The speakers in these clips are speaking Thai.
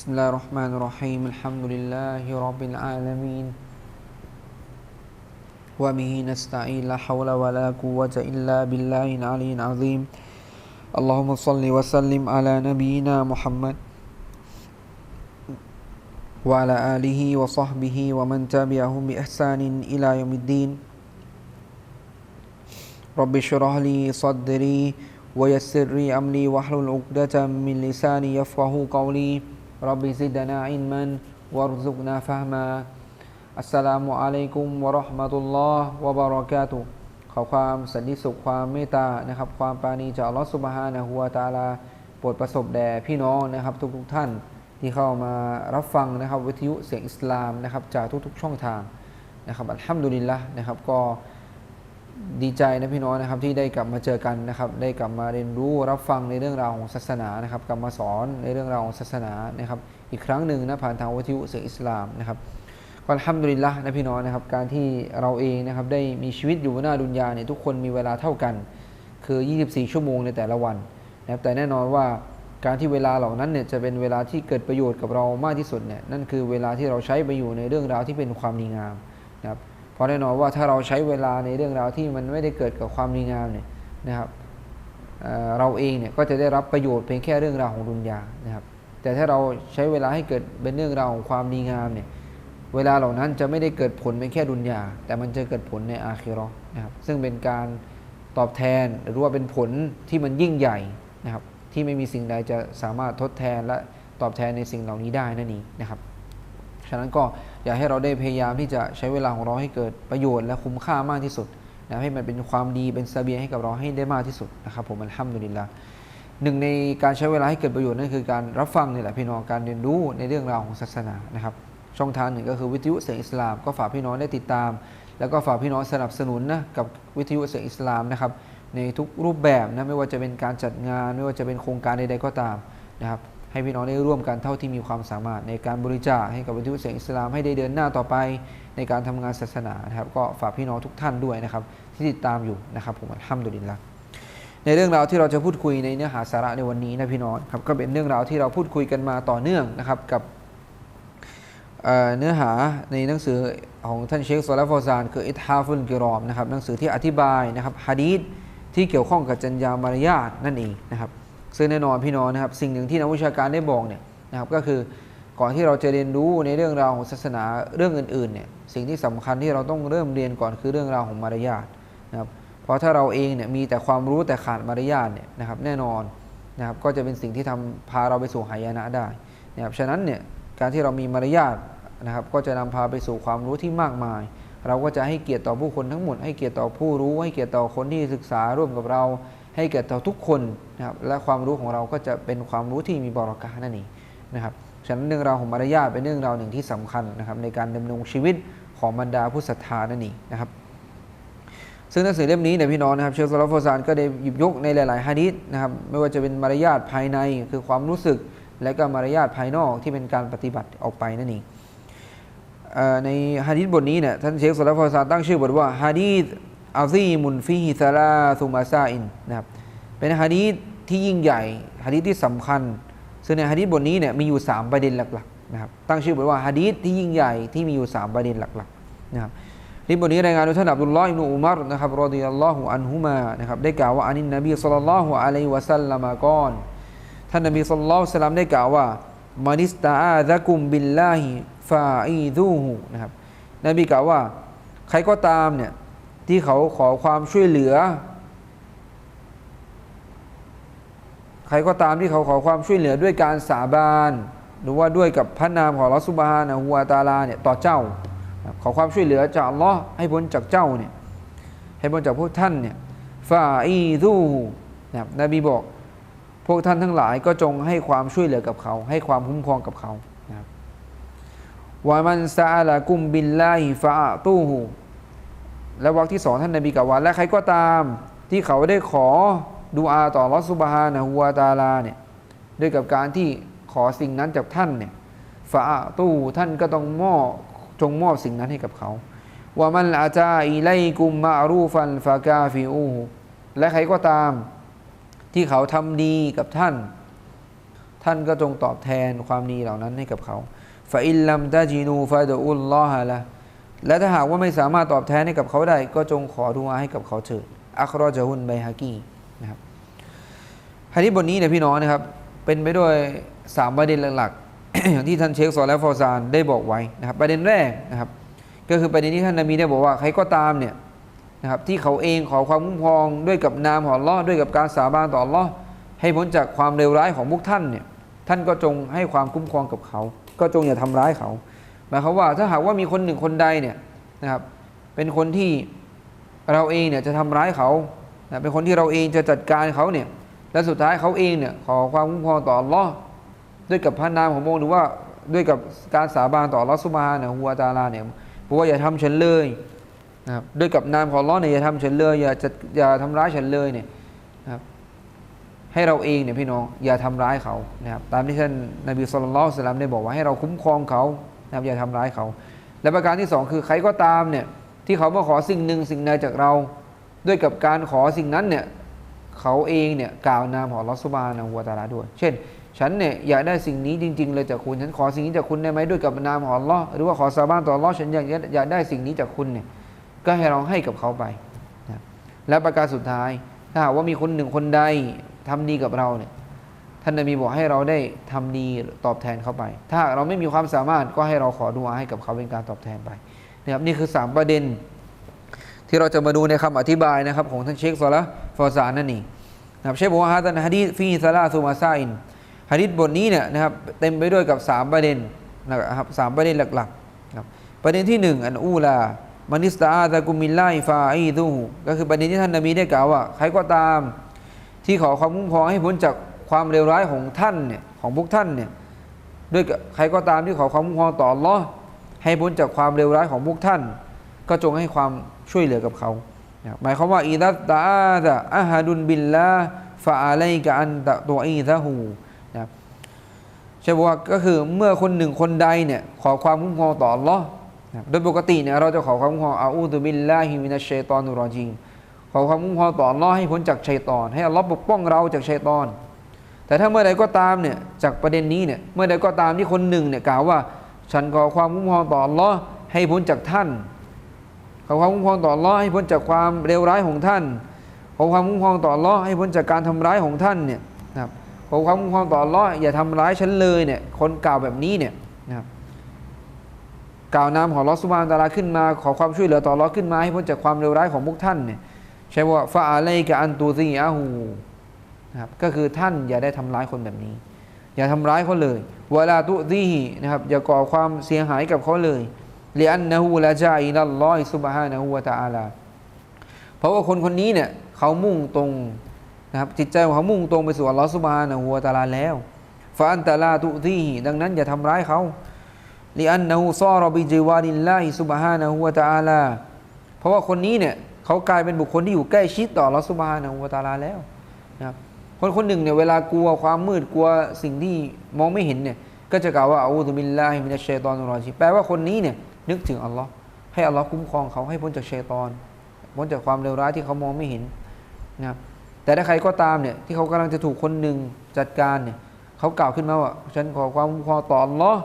بسم الله الرحمن الرحيم الحمد لله رب العالمين وبه نستعين لا حول ولا قوة إلا بالله العلي العظيم اللهم صل وسلم على نبينا محمد وعلى آله وصحبه ومن تبعهم بإحسان إلى يوم الدين رب اشرح لي صدري ويسر لي أمري واحلل عقدة من لساني يفقه قولي رب زدنا علما وارزقنا فهما السلام عليكم ورحمة الله وبركاته ขอความสันติสุขความเมตตานะครับ ความปราณีจากอัลลอฮฺสุบฮานะฮูวาตาลาโปรดประสบแด่พี่น้องนะครับ ทุกๆท่านที่เข้ามารับฟังนะครับ วิทยุเสียงอิสลามนะครับ จากทุกๆช่องทางนะครับอัลฮัมดุลิลละนะครับก็ ดีใจนะพี่น้องนะครับที่ได้กลับมาเจอกันนะครับ ได้กลับมาเรียนรู้รับฟังในเรื่องราวของศาสนานะครับกลับมาสอนในเรื่องราวของศาสนานะครับ อีกครั้งหนึ่งนะผ่านทางวิทยุเสียงอิสลามนะครับก็ทำดุลิลละนะพี่น้องนะครับ การที่เราเองนะครับได้มีชีวิตอยู่บนหน้าดุนยาเนี่ยทุกคนมีเวลาเท่ากัน คือ 24 ชั่วโมงในแต่ละวันนะครับแต่แน่นอนว่าการที่เวลาเหล่านั้นเนี่ยจะเป็นเวลาที่เกิดประโยชน์กับเรามากที่สุดเนี่ยนั่นคือเวลาที่เราใช้ไปอยู่ในเรื่องราวที่เป็นความดีงามนะครับ ราะแน่นอนว่าถ้าเราใช้เวลาในเรื่องราวที่มันไม่ได้เกิดกับความดีงามเนี่ยนะครับเเราเองเนี่ยก็จะได้รับประโยชน์เพียงแค่เรื่องราวของดุนยานะครับ แต่ถ้าเราใช้เวลาให้เกิดเป็นเรื่องราวของความดีงามเนี่ยเวลาเหล่านั้นจะไม่ได้เกิดผลเป็นแค่ดุนยา แต่มันจะเกิดผลในอาคิเราะห์นะครับซึ่งเป็นการตอบแทนหรือว่าเป็นผลที่มันยิ่งใหญ่นะครับ ที่ไม่มีสิ่งใดจะสามารถทดแทนและตอบแทนในสิ่งเหล่านี้ได้นั่นเองนะครับ ฉะนั้นก็ อยากให้เราได้พยายามที่จะใช้เวลาของเราให้เกิดประโยชน์และคุ้มค่ามากที่สุดนะให้มันเป็นความดีเป็นเสบียงให้กับเราให้ได้มากที่สุดนะครับผมอัลฮัมดุลิลละหนึ่งในการใช้เวลาให้เกิดประโยชน์นั่นคือการรับฟังนี่แหละพี่น้องการเรียนรู้ในเรื่องราวของศาสนานะครับช่องทางหนึ่งก็คือวิทยุเสียงอิสลาม ก็ฝากพี่น้องได้ติดตาม แล้วก็ฝากพี่น้องสนับสนุนนะกับวิทยุเสียงอิสลามนะครับในทุกรูปแบบนะไม่ว่าจะเป็นการจัดงาน ไม่ว่าจะเป็นโครงการใดๆก็ตามนะครับ ให้พี่น้องได้ร่วมกันเท่าที่มีความสามารถในการบริจาคให้กับวิทยุเสียงอิสลามให้ได้เดินหน้าต่อไป ในการทำงานศาสนานะครับ ก็ฝากพี่น้องทุกท่านด้วยนะครับ ที่ติดตามอยู่นะครับผมอัลฮัมดุลิลละในเรื่องราวที่เราจะพูดคุยในเนื้อหาสาระในวันนี้นะพี่น้องครับก็เป็นเรื่องราวที่เราพูดคุยกันมาต่อเนื่องนะครับกับเเนื้อหาในหนังสือของท่านเชคโซลาฟอซานคืออิทฮาฟุลกิรอมนะครับหนังสือที่อธิบายนะครับฮะดีษที่เกี่ยวข้องกับจัญญามารยาทนั่นเองนะครับ ซึ่งแน่นอนพี่น้องนะครับสิ่งหนึ่งที่นักวิชาการได้บอกเนี่ยนะครับก็คือก่อนที่เราจะเรียนรู้ในเรื่องราวของศาสนาเรื่องอื่นๆเนี่ยสิ่งที่สำคัญที่เราต้องเริ่มเรียนก่อนคือเรื่องราวของมารยาทนะครับเพราะถ้าเราเองเนี่ยมีแต่ความรู้แต่ขาดมารยาทเนี่ยนะครับแน่นอนนะครับก็จะเป็นสิ่งที่ทำพาเราไปสู่หายนะได้นะครับฉะนั้นเนี่ยการที่เรามีมารยาทนะครับก็จะนำพาไปสู่ความรู้ที่มากมาย เราก็จะให้เกียรติต่อผู้คนทั้งหมด ให้เกียรติต่อผู้รู้ให้เกียรติต่อคนที่ศึกษาร่วมกับเรา ให้เกียรติต่อทุกคนนะครับและความรู้ของเราก็จะเป็นความรู้ที่มีบรากานั่นเองนะครับฉะนั้นเรื่องราวของมารยาทเป็นเรื่องราวหนึ่งที่สำคัญนะครับในการดำรงชีวิตของบรรดาผู้ศรัทธานั่นเองนะครับซึ่งหนังสือเล่มนี้เนี่ยพี่น้องนะครับเชคซอลฟอซานก็ได้หยิบยกในหลาย ๆฮะดิษนะครับไม่ว่าจะเป็นมารยาทภายในคือความรู้สึก และก็มารยาทภายนอกที่เป็นการปฏิบัติออกไปนั่นเองในฮะดิษบทนี้เนี่ยท่านเชคซอลฟอซานตั้งชื่อบทว่าฮะดีษ อาซีมุนฟีฮิซาลาซุมาซาอินนะครับเป็นฮะดีษที่ยิ่งใหญ่ฮะดีษที่สำคัญ ซึ่งในฮะดีษบทนี้เนี่ยมีอยู่ 3 ประเด็นหลักๆนะครับตั้งชื่อบทว่าฮะดีษที่ยิ่งใหญ่ที่มีอยู่ 3 ประเด็นหลักๆนะครับฮะดีษบทนี้รายงานโดยท่านอับดุลลอฮ์อิบนุอุมัรนะครับรอฎิยัลลอฮุอันฮุมานะครับได้กล่าวว่าอานินนบีศ็อลลัลลอฮุอะลัยวะซัลลัมกอนท่านนบีศ็อลลัลลอฮุอะละซัลลัมได้กล่าวว่ามานิสตาอาซะกุมบิลลาฮิฟาอีซูฮูนะครับนบีกล่าวว่า ใครก็ตามเนี่ย ที่เขาขอความช่วยเหลือ ใครก็ตามที่เขาขอความช่วยเหลือด้วยการสาบาน หรือว่าด้วยกับพระนามของลอสุบฮานะฮูวาตาลาเนี่ยต่อเจ้า ขอความช่วยเหลือจากลอให้พ้นจากเจ้าเนี่ยให้พ้นจากพวกท่านเนี่ยฟาอีซูนะครับนบีบอก พวกท่านทั้งหลายก็จงให้ความช่วยเหลือกับเขา ให้ความคุ้มครองกับเขาวามันซาลากุมบิลลาฮิฟาอาตูฮู และวรรคที่สองท่านนบีกล่าวว่าและใครก็ตามที่เขาได้ขอดูอาต่อลอสุบฮานะฮูวาตาลาเนี่ยด้วยกับการที่ขอสิ่งนั้นจากท่านเนี่ยฟาอาตู้ท่านก็ต้องมอบจงมอบสิ่งนั้นให้กับเขาว่ามันอาจาอิไลกุมมารูฟันฟากาฟิอูและใครก็ตาม ที่เขาทำดีกับท่าน ท่านก็จงตอบแทนความดีเหล่านั้นให้กับเขาฟาอิลลัมตาจีนูฟาดอุลลอฮะละ และถ้าหากว่าไม่สามารถตอบแทนให้กับเขาได้ ก็จงขอดุอาให้กับเขาเถิดอัครอจะฮุนไบฮากีนะครับฮะดีษบทนี้เนี่ยพี่น้องนะครับ เป็นไปด้วยสามประเด็นหลักๆอย่างที่ท่านเชคซอลและฟอซานได้บอกไว้นะครับ ประเด็นแรกนะครับ ก็คือประเด็นที่ท่านนบีได้บอกว่าใครก็ตามเนี่ยนะครับที่เขาเองขอความคุ้มครองด้วยกับนามของอัลอด้วยกับการสาบานต่อลอให้พ้นจากความเลวร้ายของพวกท่านเนี่ยท่านก็จงให้ความคุ้มครองกับเขา ก็จงอย่าทำร้ายเขา หมายความว่าถ้าหากว่ามีคนหนึ่งคนใดเนี่ยนะครับเป็นคนที่เราเองเนี่ยจะทำร้ายเขานะเป็นคนที่เราเองจะจัดการเขาเนี่ยและสุดท้ายเขาเองเนี่ยขอความคุ้มครองต่ออัลอด้วยกับพระนามของพระองค์หรือว่าด้วยกับการสาบานต่ออัลอฮ์ซุบฮานะฮูวตาลาเนี่ยบอกว่าอย่าทำฉันเลยนะครับด้วยกับนามของอัลอเนี่ยอย่าทำฉันเลยอย่าจะอย่าทำร้ายฉันเลยเนี่ยนะครับให้เราเองเนี่ยพี่น้องอย่าทำร้ายเขานะครับตามที่ท่านนบีสุลต่านละสลัมได้บอกว่าให้เราคุ้มครองเขา นะครับอย่าทำร้ายเขา และประการที่สองคือใครก็ตามเนี่ยที่เขามาขอสิ่งหนึ่งสิ่งใดจากเรา ด้วยกับการขอสิ่งนั้นเนี่ยเขาเองเนี่ยกล่าวนามของอัลอฮ์ซุบานะฮูวตาลาด้วย เช่น ฉันเนี่ยอยากได้สิ่งนี้จริง ๆ เลยจากคุณ ฉันขอสิ่งนี้จากคุณได้ไหมด้วยกับนามของอัลอหรือว่าขอสาบานต่อลอฉันอยากอยากได้สิ่งนี้จากคุณเนี่ยก็ให้เราให้กับเขาไปนะและประการสุดท้ายถ้าหากว่ามีคนหนึ่งคนใดทำดีกับเราเนี่ย ท่านนบีบอกให้เราได้ทำดีตอบแทนเขาไป ถ้าเราไม่มีความสามารถก็ให้เราขอดุอาให้กับเขาเป็นการตอบแทนไปนะครับนี่คือ 3 ประเด็น ที่เราจะมาดูในคำอธิบายนะครับของท่านเชคซอละฟอซานนั่นเองนะครับเชคบอกว่าฮะตันฮะดีฟีซาลาซูมาซาอินฮะดีบทนี้เนี่ยนะครับเต็มไปด้วยกับ 3 ประเด็นนะครับสามประเด็นหลักๆครับประเด็นที่ 1 อันอูลามานิสตาอาตะกุมิลไลฟาอีดูก็คือประเด็นที่ท่านนบีได้กล่าวว่าใครก็ตามที่ขอความคุ้มครองให้พ้นจาก ความเลวร้ายของท่านเนี่ยของพวกท่านเนี่ยด้วยใครก็ตามที่ขอความคุ้มครองต่ออัลอให้พ้นจากความเลวร้ายของพวกท่าน ก็จงให้ความช่วยเหลือกับเขา หมายความว่าอิดัตตาตะอาฮาดุนบิลลาฟาอะไลกะอันตะตัวอีซะฮูนะใช่บอกว่าก็คือเมื่อคนหนึ่งคนใดเนี่ยขอความคุ้มครองต่ออัลอโดยปกติเนี่ยเราจะขอความคุ้มครองอาอูดุบิลลาฮิมินัชชัยตอนุรอจีมขอความคุ้มครองต่ออัลอให้พ้นจากชัยตอน ให้อัลลอฮ์ปกป้องเราจากชัยตอน แต่ถ้าเมื่อใดก็ตามเนี่ยจากประเด็นนี้เนี่ยเมื่อใดก็ตามที่คนหนึ่งเนี่ยกล่าวว่า ฉันขอความคุ้มครองต่ออัลอให้พ้นจากท่านขอความคุ้มครองต่ออัลอให้พ้นจากความเลวร้ายของท่านขอความคุ้มครองต่ออัลอให้พ้นจากการทำร้ายของท่านเนี่ยนะครับขอความคุ้มครองต่ออัลออย่าทำร้ายฉันเลยเนี่ยคนกล่าวแบบนี้เนี่ยนะครับกล่าวนามของอัลอสุบานตาลาขึ้นมา ขอความช่วยเหลือต่ออัลอขึ้นมาให้พ้นจากความเลวร้ายของพวกท่านเนี่ยใช่ว่าฟาอะไลกะอันตูซีอาหู นะครับก็คือท่านอย่าได้ทำร้ายคนแบบนี้ อย่าทำร้ายเขาเลยเวลาตุซีฮีนะครับอย่าก่อความเสียหายกับเขาเลยเลียนนะฮูละจาอินัลลอฮิซุบฮานะฮูวะตะอาลาเพราะว่าคนคนนี้เนี่ยเขามุ่งตรงนะครับจิตใจของเขามุ่งตรงไปสู่อัลลอฮฺซุบฮานะฮูวะตะอาลาแล้วฟาอันตะลาตุซีฮีดังนั้นอย่าทำร้ายเขาลีอันนะฮูซอรบิจิวานิลลาฮิซุบฮานะฮูวะตะอาลาเพราะว่าคนนี้เนี่ยเขากลายเป็นบุคคลที่อยู่ใกล้ชิดต่ออัลลอฮฺซุบฮานะฮูวะตะอาลาแล้วนะครับ คนคนหนึ่งเนี่ยเวลากลัวความมืดกลัวสิ่งที่มองไม่เห็นเนี่ยก็จะกล่าวว่าอูตุบิลลาฮิมินัชชัยตอนุรอจีแปลว่าคนนี้เนี่ยนึกถึงอัลลอฮ์ให้อัลลอฮ์คุ้มครองเขาให้พ้นจากชัยตอนพ้นจากความเลวร้ายที่เขามองไม่เห็นนะครับแต่ถ้าใครก็ตามเนี่ยที่เขากำลังจะถูกคนหนึ่งจัดการเนี่ยเขากล่าวขึ้นมาว่าฉันขอความคุ้มครองต่ออัลลอฮ์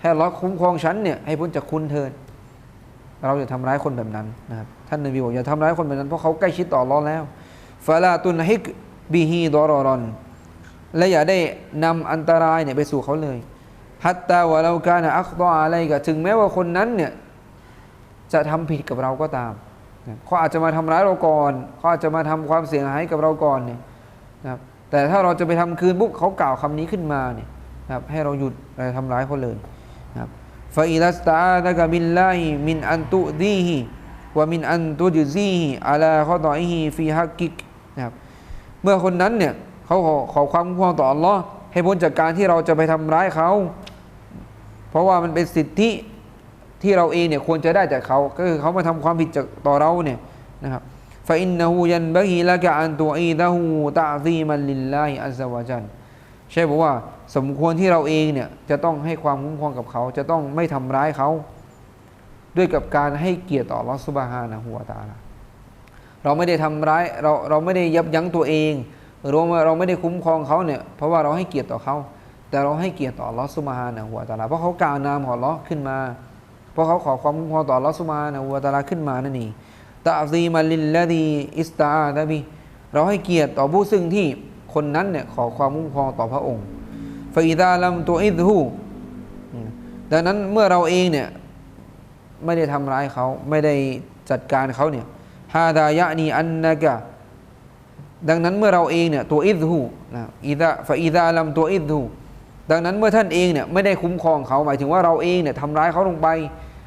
ให้อัลลอฮ์คุ้มครองฉันเนี่ยให้พ้นจากคุณเถิดเราอย่าทำร้ายคนแบบนั้นนะครับท่านนบีบอกอย่าทำร้ายคนแบบนั้นเพราะเขาใกล้ชิดต่ออัลลอฮ์แล้วฟาลาตุนฮิก บิฮีดอรอรอน และอย่าได้นำอันตรายเนี่ยไปสู่เขาเลยฮัตตาวะเรากานะอัคตออะไรก็ถึงแม้ว่าคนนั้นเนี่ยจะทำผิดกับเราก็ตามเขาอาจจะมาทำร้ายเราก่อนเขาอาจจะมาทำความเสียหายกับเราก่อนเนี่ยนะครับแต่ถ้าเราจะไปทำคืนปุ๊บเขากล่าวคำนี้ขึ้นมาเนี่ยนะครับให้เราหยุดอะไรทำร้ายเขาเลยนะครับฟาอิลัสตาตะกบิลลมินอันตุดีฮิวะมินอันตุจซีฮิอาลาข้อต่ออิฮิฟีฮักกิกนะครับ มื่อคนนั้นเนี่ยเขาขอขอความคุ้มครองต่ออัลลอฮ์ให้พ้นจากการที่เราจะไปทำร้ายเขา เพราะว่ามันเป็นสิทธิที่เราเองเนี่ยควรจะได้จากเขาก็คือเขามาทำความผิดจากต่อเราเนี่ยนะครับฟาอินนะฮูยันบะฮีละกะอันตัวอีดะฮูตะซีมันลิลลาฮิอัลซะวะจันใช่บอกว่าสมควรที่เราเองเนี่ยจะต้องให้ความคุ้มครองกับเขา จะต้องไม่ทำร้ายเขา ด้วยกับการให้เกียรติต่อลอสุบฮานะฮูวตาลา เราไม่ได้ทำร้ายเราเราไม่ได้ยับยั้งตัวเองหรือว่าเราไม่ได้คุ้มครองเขาเนี่ยเพราะว่าเราให้เกียรติต่อเขาแต่เราให้เกียรติต่อลอฮ์ซุบฮานะฮูวตาลาเพราะเขากล่าวนามของลลอขึ้นมา เพราะเขาขอความคุ้มครองต่อลอฮ์ซุบฮานะฮูวตาลาขึ้นมานั่นเองตะซีมาลิลละดีอิสตาอาดะบิเราให้เกียรติต่อผู้ซึ่งที่คนนั้นเนี่ยขอความคุ้มครองต่อพระองค์ฟาอิดาลัมตัวอิดฮูดังนั้นเมื่อเราเองเนี่ยไม่ได้ทำร้ายเขาไม่ได้จัดการเขาเนี่ย ฮาดายะนีอันนะกะดังนั้นเมื่อเราเองเนี่ยตัวอิดหูนะอิดะฟาอิดาลัมตัวอิดหูดังนั้นเมื่อท่านเองเนี่ยไม่ได้คุ้มครองเขาหมายถึงว่าเราเองเนี่ยทำร้ายเขาลงไป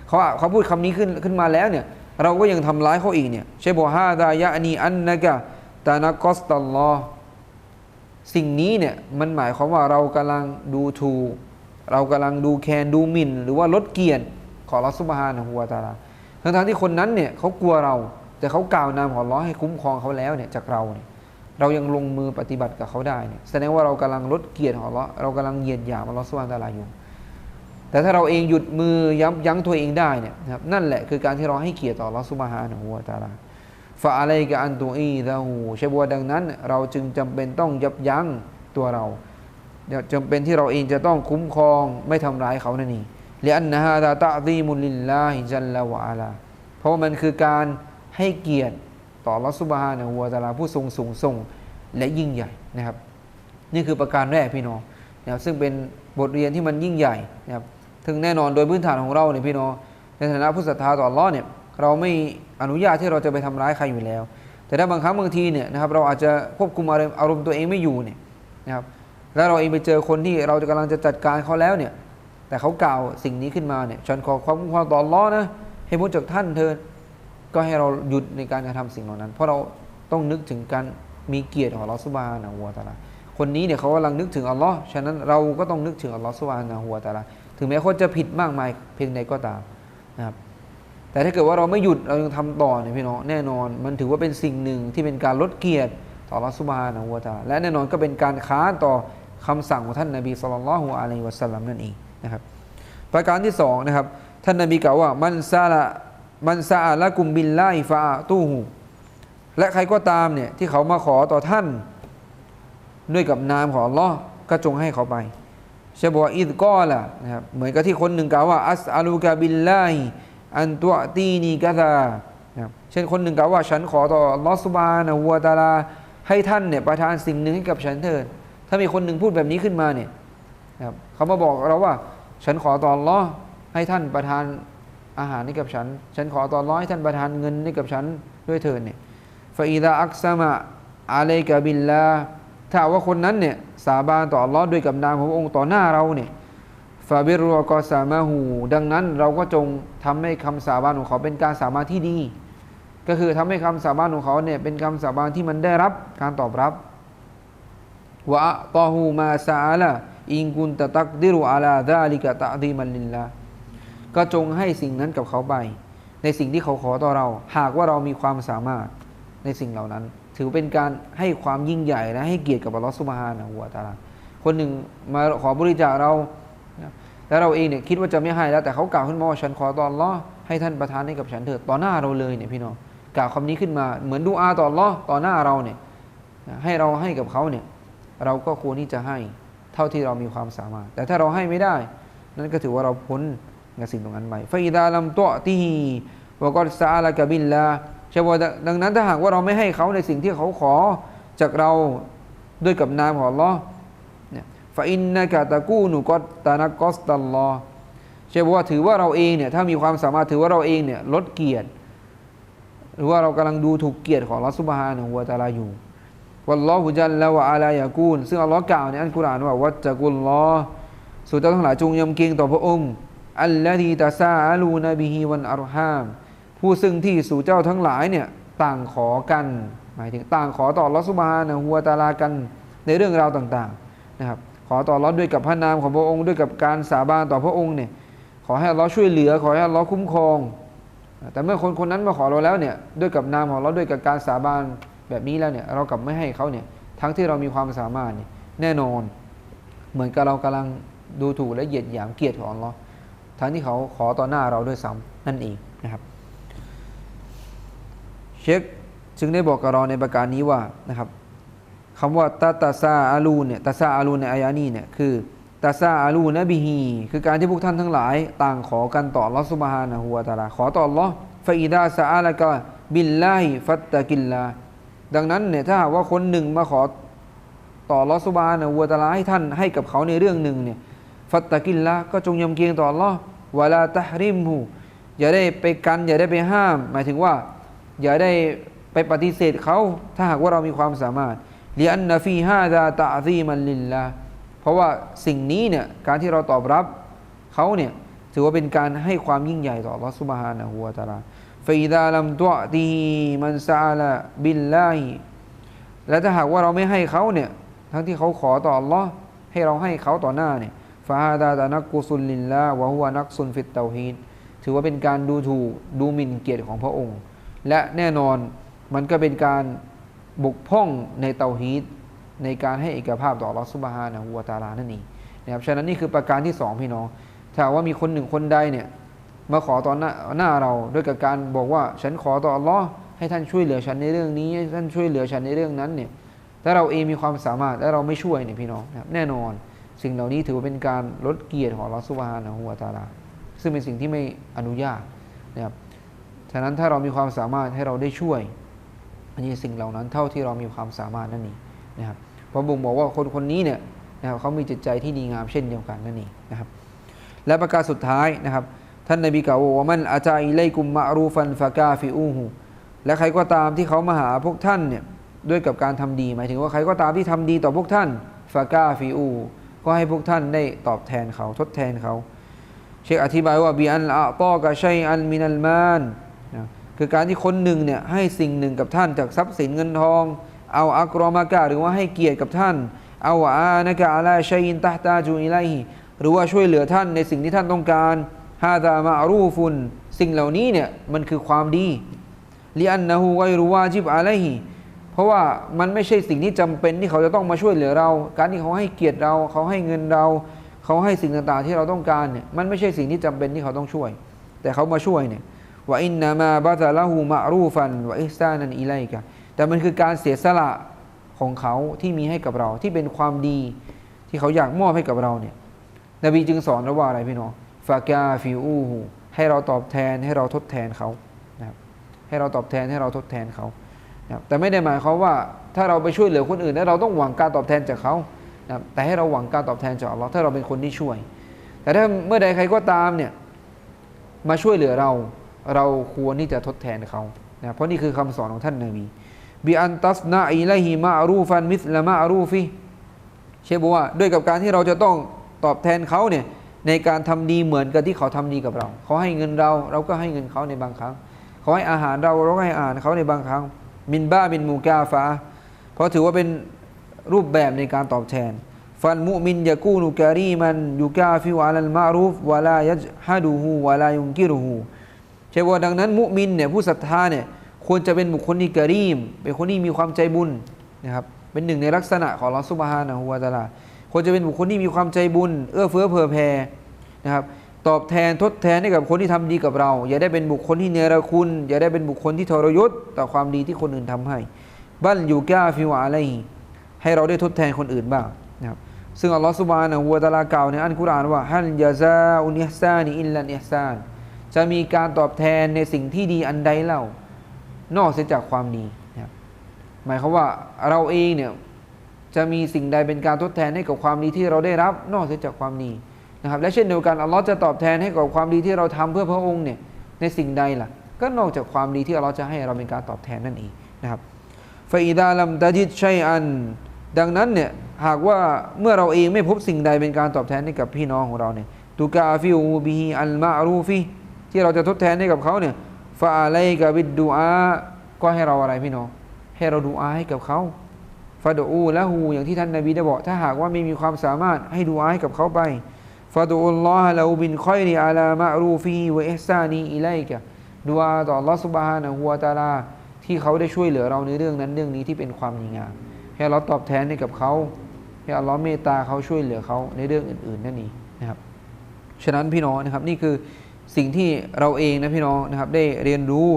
เขาเขาพูดคำนี้ขึ้นขึ้นมาแล้วเนี่ยเราก็ยังทำร้ายเขาอีกเนี่ยใช่บอกฮาดายะนีอันนะกะตานักอสตัลลอสิ่งนี้เนี่ยมันหมายความว่าเรากำลังดูถูกเรากำลังดูแคนดูหมิ่น หรือว่าลดเกียรติของอัลลอฮ์ซุบฮานะฮูวตาลาทั้งทที่คนนั้นเนี่ยเขากลัวเรา แต่เขากล่าวนามของลลอให้คุ้มครองเขาแล้วเนี่ยจากเราเนี่ยเรายังลงมือปฏิบัติกับเขาได้เนี่ยแสดงว่าเรากำลังลดเกียรติของเราเรากำลังเหยียดหยามอัลลอสุบานตะลาอยู่ แต่ถ้าเราเองหยุดมือย้ำยั้งตัวเองได้เนี่ยครับนั่นแหละคือการที่เราให้เกียรติต่ออัลลอสุบฮานะฮูวตะลาฟาอะไรกับอันตัวอีดะฮูใช่บัวดังนั้น เราจึงจำเป็นต้องยับยั้งตัวเราจำเป็นที่เราเองจะต้องคุ้มครองไม่ทำร้ายเขานั่นเองเลียนนะฮะตาตะดีมุลิลลาฮิจัลลาวะอาลาเพราะมันคือการ ให้เกียรติต่ออัลอสุบฮานะฮูวตะลาผู้ทรงสูงส่งและยิ่งใหญ่นะครับ นี่คือประการแรกพี่น้องนะครับซึ่งเป็นบทเรียนที่มันยิ่งใหญ่นะครับถึงแน่นอนโดยพื้นฐานของเราเนี่ยพี่น้องในฐานะผู้ศรัทธาต่ออัลลอฮ์เนี่ยเราไม่อนุญาตที่เราจะไปทำร้ายใครอยู่แล้ว แต่ถ้าบางครั้งบางทีเนี่ยนะครับเราอาจจะควบคุมอารมณ์อารมณ์ตัวเองไม่อยู่เนี่ยนะครับแล้วเราเองไปเจอคนที่เราจะกำลังจะจัดการเขาแล้วเนี่ยแต่เขากล่าวสิ่งนี้ขึ้นมาเนี่ยฉันขอความคุ้มครองต่ออัลลอฮ์นะให้พ้นจากท่านเธอ ก็ให้เราหยุดในการกระทำสิ่งเหล่านั้น เพราะเราต้องนึกถึงการมีเกียรติของอัลลอฮฺสุบานะฮัวตาลาคนนี้เนี่ยเขากำลังนึกถึงอัลลอฮ์ฉะนั้นเราก็ต้องนึกถึงอัลลอฮฺสุบานะฮัวตาลาถึงแม้คนจะผิดมากมายเพียงใดก็ตามนะครับแต่ถ้าเกิดว่าเราไม่หยุดเรายังทำต่อเนี่ยพี่น้องแน่นอน มันถือว่าเป็นสิ่งหนึ่งที่เป็นการลดเกียรติต่ออัลลอฮฺสุบานะฮัวตาลาและแน่นอนก็เป็นการค้าต่อคำสั่งของท่านนบีสุลต่านละฮ์อะลัยวะสัลลัมนั่นเองนะครับประการที่สองนะครับท่านนบีกล่าวว่ามันซาละ มันซาละกุมบิลไลฟาตูฮูและใครก็ตามเนี่ยที่เขามาขอต่อท่าน ด้วยกับนามของอัลลอฮ์ก็จงให้เขาไปเชบอกว่าอิดก็ล่ะนะครับเหมือนกับที่คนหนึ่งกล่าวว่าอัสอาลูกาบิลไลอันตัวตีนีกะตาเช่นคนหนึ่งกล่าวว่าฉันขอต่อลอสุบานะฮัวตาลาให้ท่านเนี่ยประทานสิ่งหนึ่งให้กับฉันเถิดถ้ามีคนหนึ่งพูดแบบนี้ขึ้นมาเนี่ยนะครับเขามาบอกเราว่า ฉันขอต่อลอให้ท่านประทาน อาหารให้กับฉัน ฉันขอต่ออัลลอฮ์ให้ท่านประทานเงินให้กับฉันด้วยเถิดเนี่ยฟาอิดาอักซามะอาเลกะบิลลาถ้าว่าคนนั้นเนี่ยสาบานต่ออัลลอฮ์ด้วยกับนามขององค์ต่อหน้าเราเนี่ยฟาบิรุกอซามาหูดังนั้นเราก็จงทำให้คำสาบานของเขาเป็นการสาบานที่ดี ก็คือทำให้คำสาบานของเขาเนี่ยเป็นคำสาบานที่มันได้รับการตอบรับวะตอฮูมาซาละอิงกุนตะตักดิรุอาลาดาลิกะตะดีมันลินละ ก็จงให้สิ่งนั้นกับเขาไป ในสิ่งที่เขาขอต่อเรา หากว่าเรามีความสามารถในสิ่งเหล่านั้น ถือเป็นการให้ความยิ่งใหญ่และให้เกียรติกับอัลลอฮฺสุบฮานะหัวตาลาคนหนึ่งมาขอบริจาคเราแล้วเราเองเนี่ยคิดว่าจะไม่ให้แล้วแต่เขากล่าวขึ้นมาว่าฉันขอตอนล้อให้ท่านประทานให้กับฉันเถิดต่อหน้าเราเลยเนี่ยพี่น้องกล่าวคำนี้ขึ้นมาเหมือนดูอาต่อล้อต่อหน้าเราเนี่ยให้เราให้กับเขาเนี่ยเราก็ควรที่จะให้เท่าที่เรามีความสามารถ แต่ถ้าเราให้ไม่ได้ นั่นก็ถือว่าเราพ้น กับสิ่งตรงนั้นไปฟาอิดาลัมตัวที่วกอซาลากบิลลาใช่ว่าดังนั้นถ้าหากว่าเราไม่ให้เขาในสิ่งที่เขาขอจากเราด้วยกับนามของ Allah เนี่ยฟาอินนะกะตะกูนุกอตตานักอสตัลลอใช่ว่าถือว่าเราเองเนี่ยถ้ามีความสามารถถือว่าเราเองเนี่ยลดเกียรติ หรือว่าเรากำลังดูถูกเกียรติของลัสุบฮานะหัวตาลาอยู่วัลลอฮุจัลละวะอาลายากูลซึ่งอัลลอฮ์กล่าวในอัลกุรอานว่าวัจกุลลอสู่เจ้าทั้งหลายจงยำเกรงต่อพระองค์ อัลลอฮีตาซาอาลูนบิฮิวันอัลฮาม ผู้ซึ่งที่สู่เจ้าทั้งหลายเนี่ยต่างขอกัน หมายถึงต่างขอต่อลอสุบฮานะฮัวตาลากันในเรื่องราวต่างๆนะครับขอต่อรอด้วยกับพระนามของพระองค์ด้วยกับการสาบานต่อพระองค์เนี่ยขอให้เราช่วยเหลือ ขอให้เราคุ้มครอง แต่เมื่อคนคนนั้นมาขอเราแล้วเนี่ยด้วยกับนามของเราด้วยกับการสาบานแบบนี้แล้วเนี่ยเรากลับไม่ให้เขาเนี่ยทั้งที่เรามีความสามารถเนี่ยแน่นอน เหมือนกับเรากำลังดูถูกและเหยียดหยามเกียรติของเรา ทั้งที่เขาขอต่อหน้าเราด้วยซ้ำนั่นเองนะครับ เชคจึงได้บอกกับเราในประการนี้ว่านะครับคำว่าตาตาซาอาลูเนี่ยตาซาอาลูในอายานี้เนี่ยคือตาซาอาลูนบิฮีคือการที่พวกท่านทั้งหลายต่างขอกันต่อลอสุบฮานะฮูวตาลาขอต่อลอฟาอิดาซาอาละกะบิลลาฮิฟัตตะกิลลาดังนั้นเนี่ยถ้าหากว่าคนหนึ่งมาขอต่อลอสุบฮานะฮูวตาลาให้ท่านให้กับเขาในเรื่องหนึ่งเนี่ย ฟัตตะกิลละก็จงยำเกียงต่ออัลลอวลาตะริมหูอย่าได้ไปกัน อย่าได้ไปห้าม หมายถึงว่า อย่าได้ไปปฏิเสธเขาถ้าหากว่าเรามีความสามารถเลียนนฟีฮาดาตาซีมันลินละเพราะว่าสิ่งนี้เนี่ยการที่เราตอบรับเขาเนี่ยถือว่าเป็นการให้ความยิ่งใหญ่ต่อลอสุบฮานะฮัวตาลาฟีดาลัมตัวตีมันซาละบินไลและถ้าหากว่าเราไม่ให้เขาเนี่ยทั้งที่เขาขอต่อลอให้เราให้เขาต่อหน้าเนี่ย ฟาฮาดาตานักกุซุลลิลลาวะฮุวานักซุนฟิตเตาฮีดถือว่าเป็นการดูถูกดูหมิ่นเกียรติของพระองค์ และแน่นอนมันก็เป็นการบกพร่องในเตาฮีดในการให้เอกภาพต่อรัสุบฮานะฮูวาตาลานั่นเองนะครับฉะนั้นนี่คือประการที่สองพี่น้อง ถ้าว่ามีคนหนึ่งคนใดเนี่ยมาขอตอนหน้าหน้าเราด้วยกับการบอกว่าฉันขอต่ออัลลอฮ์ให้ท่านช่วยเหลือฉันในเรื่องนี้ให้ท่านช่วยเหลือฉันในเรื่องนั้นเนี่ยถ้าเราเองมีความสามารถและเราไม่ช่วยเนี่ยพี่น้องนะครับแน่นอน สิ่งเหล่านี้ถือว่าเป็นการลดเกียรติของรัสุบฮานะฮูวาตาลาซึ่งเป็นสิ่งที่ไม่อนุญาตนะครับฉะนั้นถ้าเรามีความสามารถให้เราได้ช่วยอันนี้สิ่งเหล่านั้นเท่าที่เรามีความสามารถนั่นเองนะครับเพราะบ่งบอกว่าคนคนนี้เนี่ยนะครับเขามีจิตใจที่ดีงามเช่นเดียวกันนั่นเองนะครับ และประการสุดท้ายนะครับ ท่านนบีกล่าวว่ามันอาจายไลกุมมะรูฟันฟากาฟิอูฮูและใครก็ตามที่เขามาหาพวกท่านเนี่ยด้วยกับการทำดี หมายถึงว่าใครก็ตามที่ทำดีต่อพวกท่านฟากาฟิอู ก็ให้พวกท่านได้ตอบแทนเขาทดแทนเขา เชคอธิบายว่าบีอันละตอกะชัยอันมินัลมานนะคือการที่คนหนึ่งเนี่ยให้สิ่งหนึ่งกับท่านจากทรัพย์สินเงินทอง เอาอักรอมากะหรือว่าให้เกียรติกับท่าน เอาอานะกะอาลาชัยอินตะตาจูอิไลฮิหรือว่าช่วยเหลือท่านในสิ่งที่ท่านต้องการฮาดามารูฟุนสิ่งเหล่านี้เนี่ยมันคือความดีลิอันนะฮูไกรุวาจิบอาลัยฮิ ราะว่ามันไม่ใช่สิ่งที่จำเป็นที่เขาจะต้องมาช่วยเหลือเรา การที่เขาให้เกียรติเรา เขาให้เงินเรา เขาให้สิ่งต่างๆที่เราต้องการเนี่ยมันไม่ใช่สิ่งที่จำเป็นที่เขาต้องช่วย แต่เขามาช่วยเนี่ยว่าอินนามาบาตะละหูมารูฟันวะอิสซานันอิไลกะแต่มันคือการเสียสละของเขาที่มีให้กับเราที่เป็นความดีที่เขาอยากมอบให้กับเราเนี่ยนบีจึงสอนเราว่าอะไรพี่น้องฟากาฟิอูฮูให้เราตอบแทนให้เราทดแทนเขานะครับให้เราตอบแทนให้เราทดแทนเขา แต่ไม่ได้หมายความว่าถ้าเราไปช่วยเหลือคนอื่นแล้วเราต้องหวังการตอบแทนจากเขานะแต่ให้เราหวังการตอบแทนจากอัลลอฮ์ถ้าเราเป็นคนที่ช่วย แต่ถ้าเมื่อใดใครก็ตามเนี่ยมาช่วยเหลือเรา เราควรที่จะทดแทนเขานะเพราะนี่คือคำสอนของท่านนาบีบิอันตัสนาอิไลฮิมาอารูฟันมิสละมาอารูฟิเชฟบอกว่าด้วยกับการที่เราจะต้องตอบแทนเขาเนี่ยในการทำดีเหมือนกับที่เขาทำดีกับเรา เขาให้เงินเรา เราก็ให้เงินเขาในบางครั้ง เขาให้อาหารเราเราก็ให้อาหารเขาในบางครั้ง มินบ้าบินมูกาฟาเพราะถือว่าเป็นรูปแบบในการตอบแทน ฟันมุมินยากูนุการีมันยูกาฟิวอาลัลมารูฟวะลายัจฮะดูฮูวะลายุงกิรุฮูใช่ว่าดังนั้น มุมินเนี่ยผู้ศรัทธาเนี่ยควรจะเป็นบุคคลที่กะรีม เป็นคนที่มีความใจบุญนะครับเป็นหนึ่งในลักษณะของลอสุบฮานะฮูวาตาลาควรจะเป็นบุคคลที่มีความใจบุญ เอื้อเฟื้อเผื่อแผ่นะครับ ตอบแทนทดแทนให้กับคนที่ทำดีกับเรา อย่าได้เป็นบุคคลที่เนรคุณ อย่าได้เป็นบุคคลที่ทรยศต่อความดีที่คนอื่นทำให้ บัลยูกาฟิวะอะไรให้เราได้ทดแทนคนอื่นบ้างนะครับซึ่งอัลลอฮฺสุบานะฮูวะตาลาเก่าในอันกุรอานว่าฮัลยาซาอุนิฮซานีอิลลันอิฮซานจะมีการตอบแทนในสิ่งที่ดีอันใดเล่า นอกเสียจากความดีนะครับหมายความว่าเราเองเนี่ยจะมีสิ่งใดเป็นการทดแทนให้กับความดีที่เราได้รับ นอกเสียจากความดี นะครับและเช่นเดียวกันอัลลอฮ์จะตอบแทนให้กับความดีที่เราทำเพื่อพระองค์เนี่ยในสิ่งใดล่ะ ก็นอกจากความดีที่อัลลอฮ์จะให้เราเป็นการตอบแทนนั่นเองนะครับฟาอิดาลัมตาจิตชัยอัน ดังนั้นเนี่ยหากว่าเมื่อเราเองไม่พบสิ่งใดเป็นการตอบแทนให้กับพี่น้องของเราเนี่ยตูกาฟิอูบีอัลมารูฟิที่เราจะทดแทนให้กับเขาเนี่ยฟาอะไรกับบิดดูอาก็ให้เราอะไรพี่น้อง ให้เราดูอาให้กับเขาฟาดูและหูอย่างที่ท่านนาบีได้บอก ถ้าหากว่าไม่มีความสามารถให้ดูอาให้กับเขาไป ฟาดูอัลลอฮ์เราบินคอยรีอาลามะรูฟีวะอิฮซานีอิไลกะดูอาต่ออัลลอฮ์สุบฮานะฮูวะตาลาที่เขาได้ช่วยเหลือเราในเรื่องนั้นเรื่องนี้ที่เป็นความดีงามให้เราตอบแทนให้กับเขาให้อัลลอฮ์เมตตาเขาช่วยเหลือเขาในเรื่องอื่น ๆ นั่นเองนะครับ ฉะนั้นพี่น้องนะครับนี่คือสิ่งที่เราเองนะพี่น้องนะครับได้เรียนรู้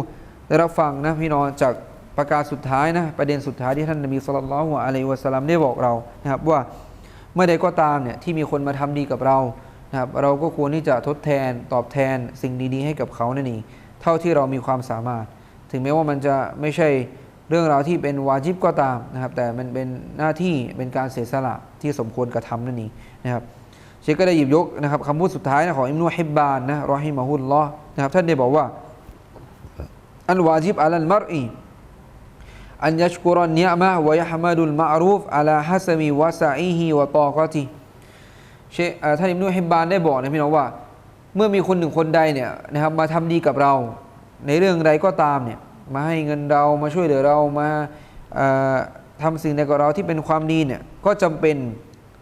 ได้รับฟังนะพี่น้องจากประกาศสุดท้ายนะประเด็นสุดท้ายที่ท่านนบีสุลต่านละฮ์อะลัยวะสัลลัมได้บอกเรานะครับว่า เมื่อใดก็ตามเนี่ยที่มีคนมาทำดีกับเรานะครับเราก็ควรที่จะทดแทนตอบแทนสิ่งดีๆ ให้กับเขานั่นเองเท่าที่เรามีความสามารถ ถึงแม้ว่ามันจะไม่ใช่เรื่องราวที่เป็นวาจิบก็ตามนะครับแต่มันเป็นหน้าที่เป็นการเสียสละที่สมควรกระทำนั่นเองนะครับเชคก็ได้หยิบยกนะครับคำพูดสุดท้ายนะของอิมนุฮิบบานนะรอฮิมาฮุลลอฮ์นะครับท่านได้บอกว่าอันวาจิบอัลมัรอี อันยัชกุรันเนียมะวะยะฮมัดุลมารูฟอัลาฮัสมีวะซาอีฮีวะตอกอติเชคเอ่อท่านอิมนุฮิบบานได้บอกนะพี่น้องว่า เมื่อมีคนหนึ่งคนใดเนี่ยนะครับมาทำดีกับเรา ในเรื่องใดก็ตามเนี่ยมาให้เงินเรามาช่วยเหลือเรามาเอ่อทำสิ่งใดกับเราที่เป็นความดีเนี่ยก็จำเป็น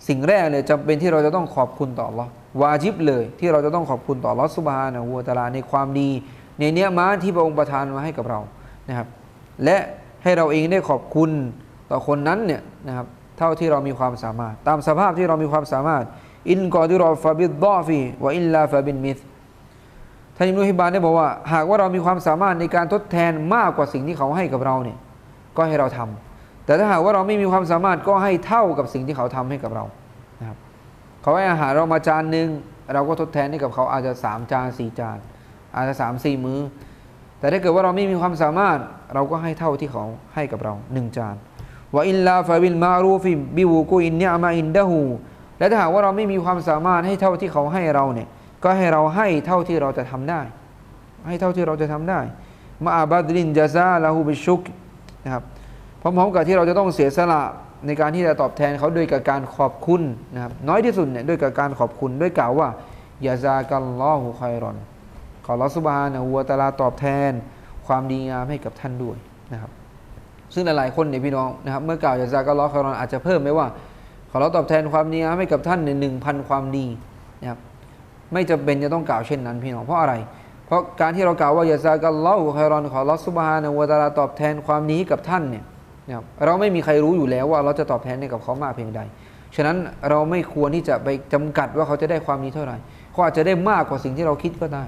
สิ่งแรกเลยจำเป็นที่เราจะต้องขอบคุณต่อ Allah วาจิบเลย ที่เราจะต้องขอบคุณต่อ Allah ซุบฮานะฮูวตาลาในความดี ในเนี้ยมาที่พระองค์ประทานมาให้กับเรานะครับ และ ให้เราเองได้ขอบคุณต่อคนนั้นเนี่ยนะครับเท่าที่เรามีความสามารถ ตามสภาพที่เรามีความสามารถ อินกอดิรอฟาบิดดอฟีวอิลลาฟาบินมิธท่านอิมนุฮิบานได้บอกว่า หากว่าเรามีความสามารถในการทดแทนมากกว่าสิ่งที่เขาให้กับเราเนี่ยก็ให้เราทำแต่ถ้าหากว่าเราไม่มีความสามารถก็ให้เท่ากับสิ่งที่เขาทำให้กับเรานะครับเขาให้อาหารเรามาจานหนึ่งเราก็ทดแทนให้กับเขาอาจจะสามจานสี่จานอาจจะสามสี่มื้อ แต่ถ้าเกิดว่าเราไม่มีความสามารถ เราก็ให้เท่าที่เขาให้กับเราหนึ่งจานว่าอินลาฟาบิลมารูฟิบิวูกุอินเนียมาอินดะฮูและถ้าหากว่าเราไม่มีความสามารถให้เท่าที่เขาให้เราเนี่ยก็ให้เราให้เท่าที่เราจะทำได้ ให้เท่าที่เราจะทำได้มาอาบัดลินจาซาลาฮูบิชุกนะครับพร้อมๆกับที่เราจะต้องเสียสละในการที่จะตอบแทนเขาด้วยกับการขอบคุณนะครับน้อยที่สุดเนี่ยด้วยกับการขอบคุณด้วยกล่าวว่ายาซากัลลอฮุคอยรอนขอรัสุบฮานะฮูวตาลาตอบแทน ความดีงามให้กับท่านด้วยนะครับ ซึ่งหลายๆคนเนี่ยพี่น้องนะครับ เมื่อกล่าวยาซากัลลอฮุคอยรอนอาจจะเพิ่มไหมว่า ขอเราตอบแทนความดีงามให้กับท่านในหนึ่งพันความดีนะครับไม่จำเป็นจะต้องกล่าวเช่นนั้นพี่น้องเพราะอะไร เพราะการที่เรากล่าวว่ายาซากัลลอฮุคอยรอนขอรัสุบฮานะวะตะอาลาตอบแทนความดีให้กับท่านเนี่ยนะครับเราไม่มีใครรู้อยู่แล้วว่าเราจะตอบแทนให้กับเขามากเพียงใด ฉะนั้นเราไม่ควรที่จะไปจำกัดว่าเขาจะได้ความดีเท่าไหร่เขาอาจจะได้มากกว่าสิ่งที่เราคิดก็ได้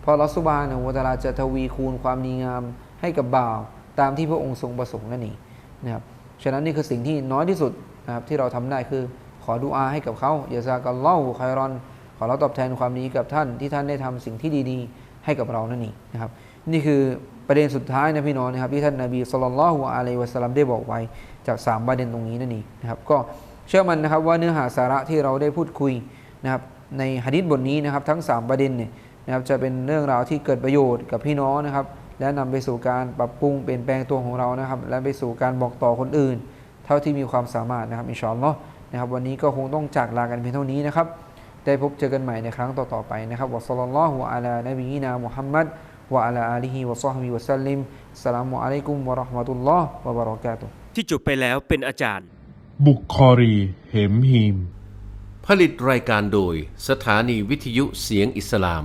เพราะลอสุบานะฮูวะตาลาจะทวีคูณความดีงามให้กับบ่าว ตามที่พระองค์ทรงประสงค์นั่นเองนะครับฉะนั้นนี่คือสิ่งที่น้อยที่สุดนะครับที่เราทำได้คือขอดุอาให้กับเขาอย่าซากัลลอฮุคอยรอน ขอเราตอบแทนความดีกับท่านที่ท่านได้ทำสิ่งที่ดีๆ ให้กับเรานั่นเองนะครับนี่คือประเด็นสุดท้ายนะพี่น้องนะครับที่ท่านนบีสุลต่านละฮ์อะลัยวะสลัมได้บอกไว้จากสามประเด็นตรงนี้นั่นเองนะครับก็เชื่อมันนะครับว่าเนื้อหาสาระที่เราได้พูดคุยนะครับในหะดีษบทนี้นะครับทั้ง 3 ประเด็นเนี่ย นะครับจะเป็นเรื่องราวที่เกิดประโยชน์กับพี่น้องนะครับ และนำไปสู่การปรับปรุงเปลี่ยนแปลงตัวของเรานะครับ และไปสู่การบอกต่อคนอื่น เท่าที่มีความสามารถนะครับอินชาอัลลอฮ์นะครับ วันนี้ก็คงต้องจากลากันเพียงเท่านี้นะครับ ได้พบเจอกันใหม่ในครั้งต่อๆไปนะครับวะซัลลัลลอฮุอะลานบีนามุฮัมมัดวะอะลาอาลีฮิวะซอฮบิวะซัลลิมอัสสลามุอะลัยกุมวะเราะห์มะตุลลอฮ์วะบะเราะกาตุฮ์ที่จบไปแล้วเป็นอาจารย์ บุคอรี เหมฮีม ผลิตรายการโดยสถานีวิทยุเสียงอิสลาม